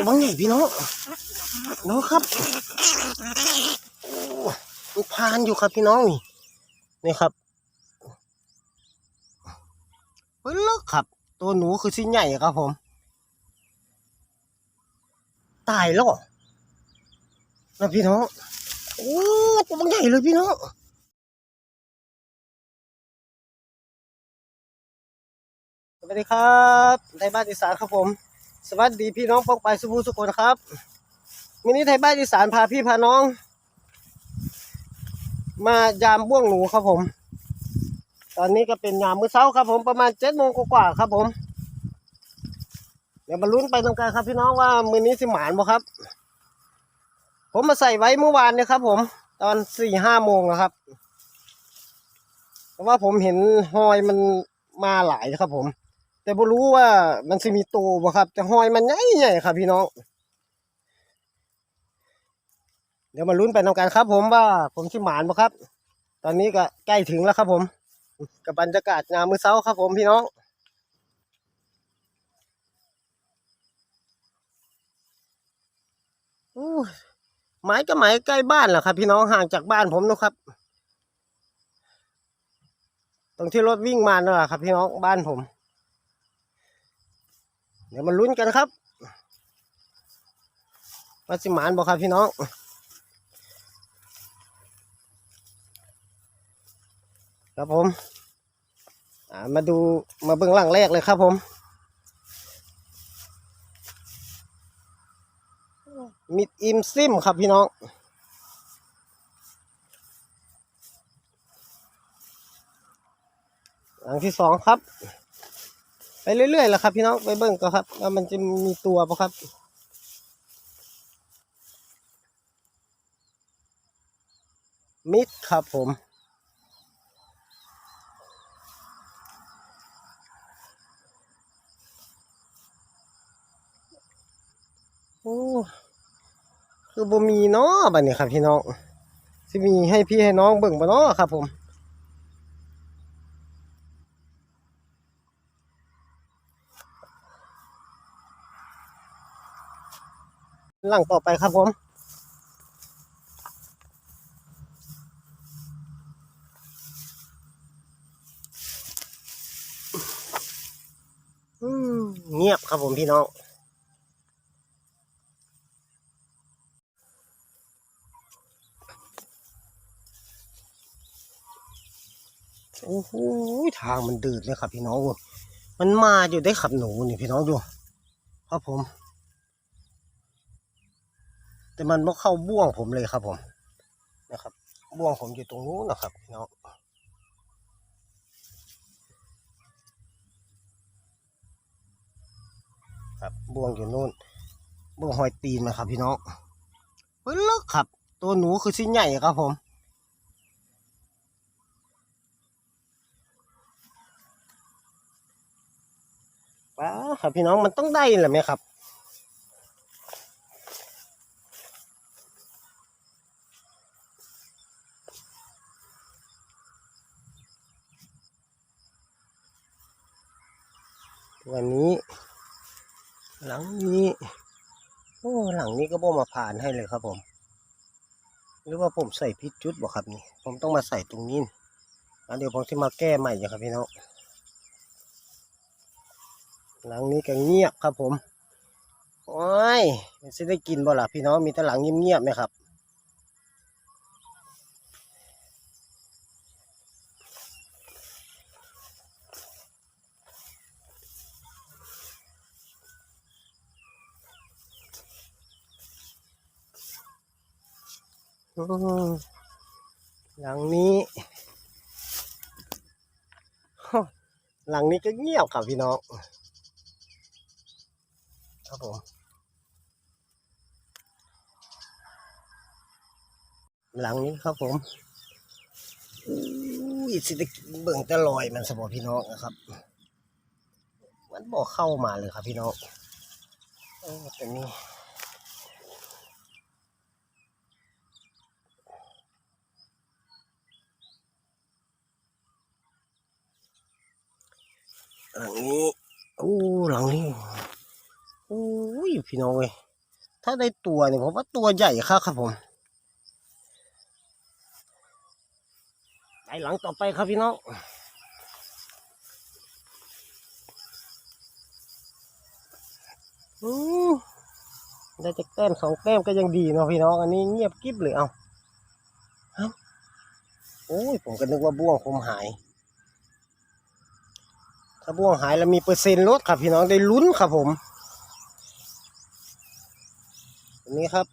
ตัวบางใหญ่พี่น้องน้องครับมันพานอยู่ครับพี่น้องนี่นี่ครับเฮ้ยเลิกครับ ตัวหนูคือชิ้นใหญ่ครับผม ตายแล้วนะพี่น้องโอ้ตัวบางใหญ่เลยพี่น้องสวัสดีครับไทยบ้านอีสานครับผม สวัสดีพี่น้องพกไปสุภูสุคนครับมินิไทยบ้านอีสานพาพี่พาน้อง มายามบ่วงหนูครับผม ตอนนี้ก็เป็นยามมื้อเช้าครับ ผมประมาณเจ็ดโมงกว่าครับผม เดี๋ยวมาลุ้นไปตรงกันครับ พี่น้องว่ามือนี้สิหมานบ่ครับ ผมมาใส่ไว้เมื่อวานนี่ยครับ ผม ตอนสี่ห้าโมงนะครับ เพราะว่าผมเห็นหอยมันมาหลายครับผม แต่บ่รู้ว่ามันสิมีโตบ่ครับ แต่หอยมันใหญ่ๆครับ พี่น้อง เดี๋ยวมาลุ้นไปนำกันครับ ผมว่า ผมสิหมานบ่ครับ ตอนนี้ก็ใกล้ถึงแล้วครับ ผม กับบรรยากาศงามมื้อเช้าครับ ผมพี่น้องอู้หมายก็หมายใกล้บ้านแหละครับ พี่น้องห่างจากบ้านผมนะครับ ตรงที่รถวิ่งมานั่นแหละครับ พี่น้องบ้านผม เดี๋ยวมาลุ้นกันครับว่าสิหมานบอกครับพี่น้องครับผมามาดูมาเบื้องหลังแรกเลยครับผม มิดอิมซิมครับพี่น้อง หลังที่สองครับ ไปเรื่อยๆแหละครับ พี่น้องไปเบิ่งก็ครับว่ามันจะมีตัวปะครับมิดครับผม โอ้คือบ่มีเนาะบัดนี้ครับพี่น้องสิมีให้พี่ให้น้องเบิ่งบ่เนาะครับผม หลังต่อไปครับผมอืมเงียบครับผมพี่น้องโอ้โหทางมันดืดเลยครับพี่น้อง มันมาอยู่ได้ขับหนูนี่พี่น้องดู ครับผม แต่มันไม่เข้าบ่วงผมเลยครับผมนะครับ บ่วงผมอยู่ตรงนู้นนะครับพี่น้องครับบ่วงอยู่นู้นบ่วงหอยตีนนะครับ พี่น้องเฮ้ยเลิกครับ ตัวหนูคือชิ้นใหญ่ครับผมป้าครับพี่น้องมันต้องได้แหละไหมครับ วันนี้ หลังนี้โอ้หลังนี้ก็บ่มาผ่านให้เลยครับผม หรือว่าผมใส่พิษจุดบ่ครับนี่ ผมต้องมาใส่ตรงนี้นี่แล้วเดี๋ยวผมจะมาแก้ใหม่อยู่ครับพี่น้องหลังนี้ก็เงียบครับผม โอ้ยมันจะได้กินบ่ล่ะพี่น้องมีแต่หลังเงียบๆไหมครับ หลังนี้หลังนี้ก็เงียบครับพี่น้อง ครับผม หลังนี้ครับผมอุ้ยสิได้กินเบิ่งแต่ลอยมันสมอพี่น้องนะครับ มันบอกเข้ามาเลยครับพี่น้องเออแต่นี่ หลังนี้โอ้หลังนี้โอ้ยพี่น้องเว้ยถ้าได้ตัวเนี่ยผมว่าตัวใหญ่ครับครับผมไปหลังต่อไปครับพี่น้องอืมได้จากแต้มสองแต้มก็ยังดีเนาะพี่น้องอันนี้เงียบกิ๊บเลยเอาเอ้าโอ้ยผมก็นึกว่าบ่วงผมหาย ถ้าบ่วงหายแล้วมีเปอร์เซ็นต์ลดครับพี่น้องได้ลุ้นครับผมอันนี้ครับ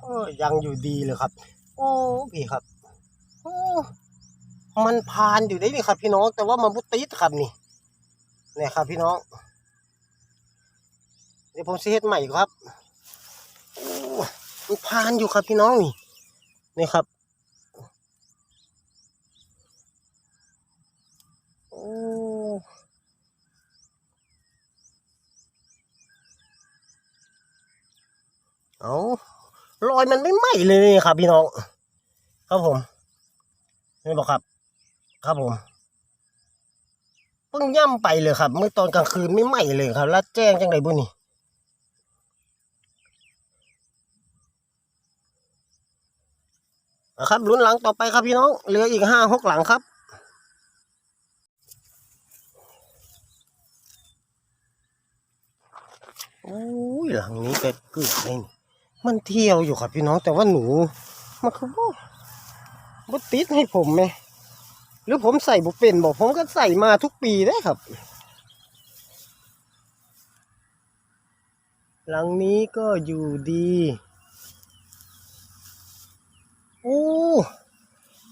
โอ้ยยังอยู่ดีเลยครับ โอ้พี่ครับโอ้มันพานอยู่ได้นี่ครับ พี่น้อง แต่ว่ามันบุติดครับนี่เนี่ยครับ พี่น้องเดี๋ยวผมสิเฮ็ดใหม่ครับโอ้มันพานอยู่ครับพี่น้องนี่นี่ครับ โอ้เอารอยมันไม่ไหม้เลยนี่ครับ พี่น้อง ครับผม นี่บอกครับ ครับผมเพิ่งย่ำไปเลยครับ เมื่อตอนกลางคืนไม่ไหม้เลยครับ แล้วแจ้งจังไดบุนี่นะครับลุ้นหลังต่อไปครับพี่น้องเหลืออีกห้าหกหลังครับ โอ้ยหลังนี้ก็เกือบเลยมันเที่ยวอยู่ครับพี่น้องแต่ว่าหนูมันคือว่าบ่ติดให้ผมไหมหรือผมใส่บุเป็นบอกผมก็ใส่มาทุกปีได้ครับ หลังนี้ก็อยู่ดีโอ้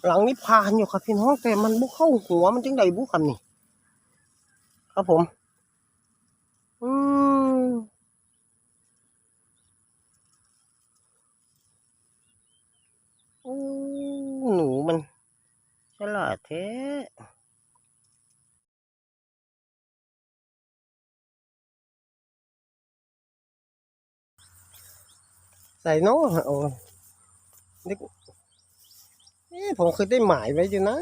หลังนี้พานอยู่ครับพี่น้องแต่มันบุเข้าหัวมันจังใดบุครับนี่ ครับผม อืม โอ้หนูมันฉลา ดแท้ใส่เน้องโอ้นี่ผมเคยได้หมายไว้อยู่นะ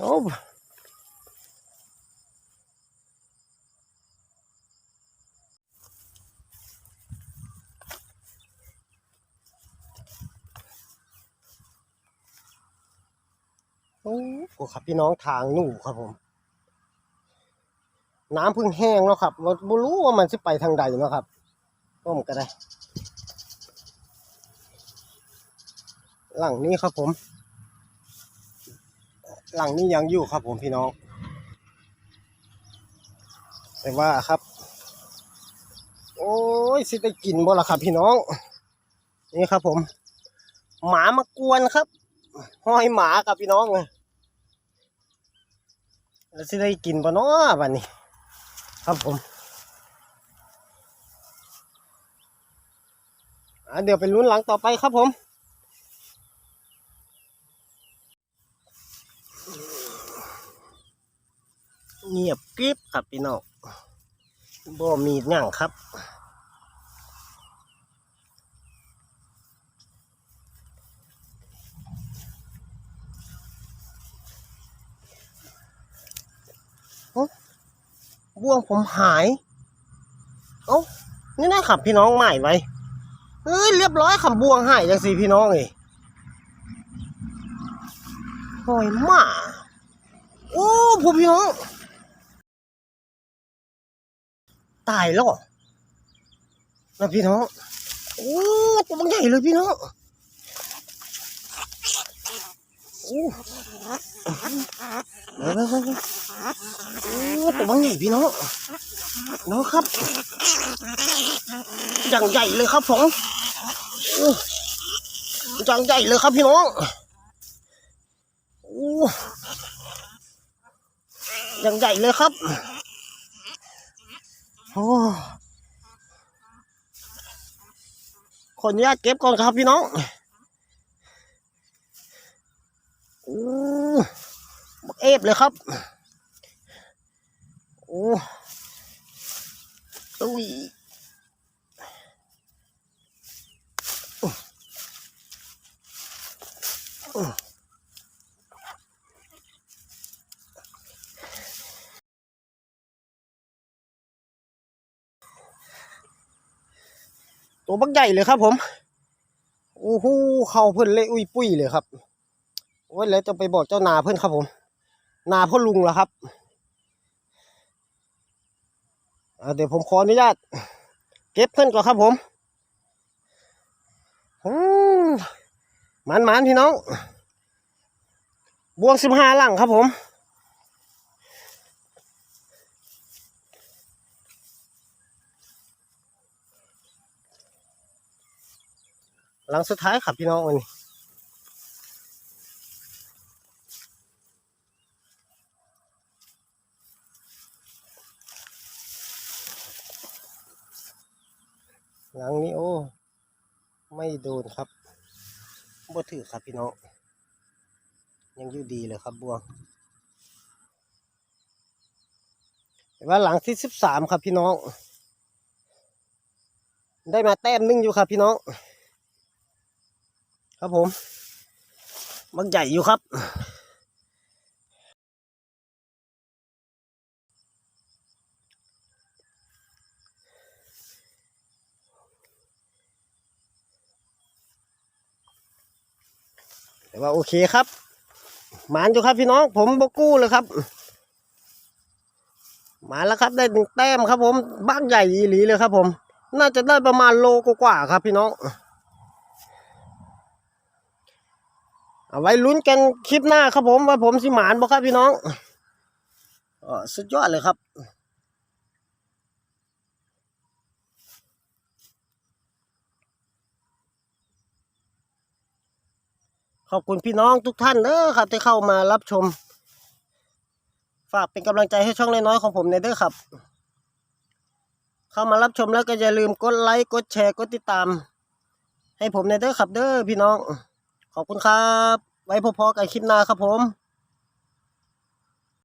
โอ้โอ้โหครับพี่น้องทางหนูครับผม น้ำเพิ่งแห้งแล้วครับบ่รู้ว่ามันจะไปทางใดเนาะครับต้มก็ได้ หลังนี้ครับผม หลังนี้ยังอยู่ครับผมพี่น้อง แต่ว่าครับ โอ้ยสิได้กินบ่ล่ะครับพี่น้อง นี่ครับผม หมามากวนครับห้อยหมากับพี่น้องเลยแล้วสิได้กินบ่เนาะบัดนี้ ครับผมเดี๋ยวเป็นลุ้นหลังต่อไปครับผม เงียบกริบครับพี่น้องบ่มีหยังครับโอ้บ่วงผมหาย เอ้า นี่นะครับพี่น้องใหม่ไว้เฮ้ยเรียบร้อยคำบ่วงหายจังสิพี่น้องเอ้ยโอ้ยมา โอ้ผมพี่น้อง ตายแล้วนะพี่น้อง โอ้ตัวมันใหญ่เลยพี่น้องโอ้ไปไปไปไปโอ้ตัวมันใหญ่พี่น้องน้องครับ อย่างใหญ่เลยครับผมโอ้อย่างใหญ่เลยครับพี่น้องโอ้อย่างใหญ่เลยครับ โขออนุญาตเก็บก่อนครับพี่น้องโอ้บักเอฟเลยครับ โอ้ตุ้ยอ บักใหญ่เลยครับผมโอ้โหเขาเพิ่อนเละอุ้ยปุ้ยเลยครับโอ้ยแล้วจะไปบอกเจ้านาเพิ่อนครับผม นาพ่อลุงแล้วครับเดี๋ยวผมขออนุญาต เก็บเพิ่อนก่อนครับผมมหมันหมันๆพี่น้อง บวงสิบห้าหลังครับผม หลังสุดท้ายครับพี่น้องวันนี้หลังนี้โอ้ไม่โดนครับบ่ถือครับพี่น้องยังอยู่ดีเลยครับบัวแต่ว่าหลังที่สิบสามครับพี่น้อง ได้มาแต้มหนึงอยู่ครับพี่น้อง ครับผมมันใหญ่อยู่ครับ แต่ว่าโอเคครับหมานอยู่ครับพี่น้อง ผมบกู้เลยครับหมาแล้วครับได้หนึ่งแต้มครับผมบ้านใหญ่อีหลีเลยครับผม น่าจะได้ประมาณโลกว่าครับพี่น้อง เอาไว้ลุ้นกันคลิปหน้าครับผมว่าผมสิหมานบ่ครับพี่น้องออสุดยอดเลยครับ ขอบคุณพี่น้องทุกท่านเด้อครับ ที่เข้ามารับชม ฝากเป็นกำลังใจให้ช่องน้อยๆของผมในเด้อครับ เข้ามารับชมแล้วก็อย่าลืมกดไลค์กดแชร์กดติดตาม ให้ผมในเด้อครับเด้อพี่น้อง ขอบคุณครับ ไว้พบๆกันคลิปหน้าครับผม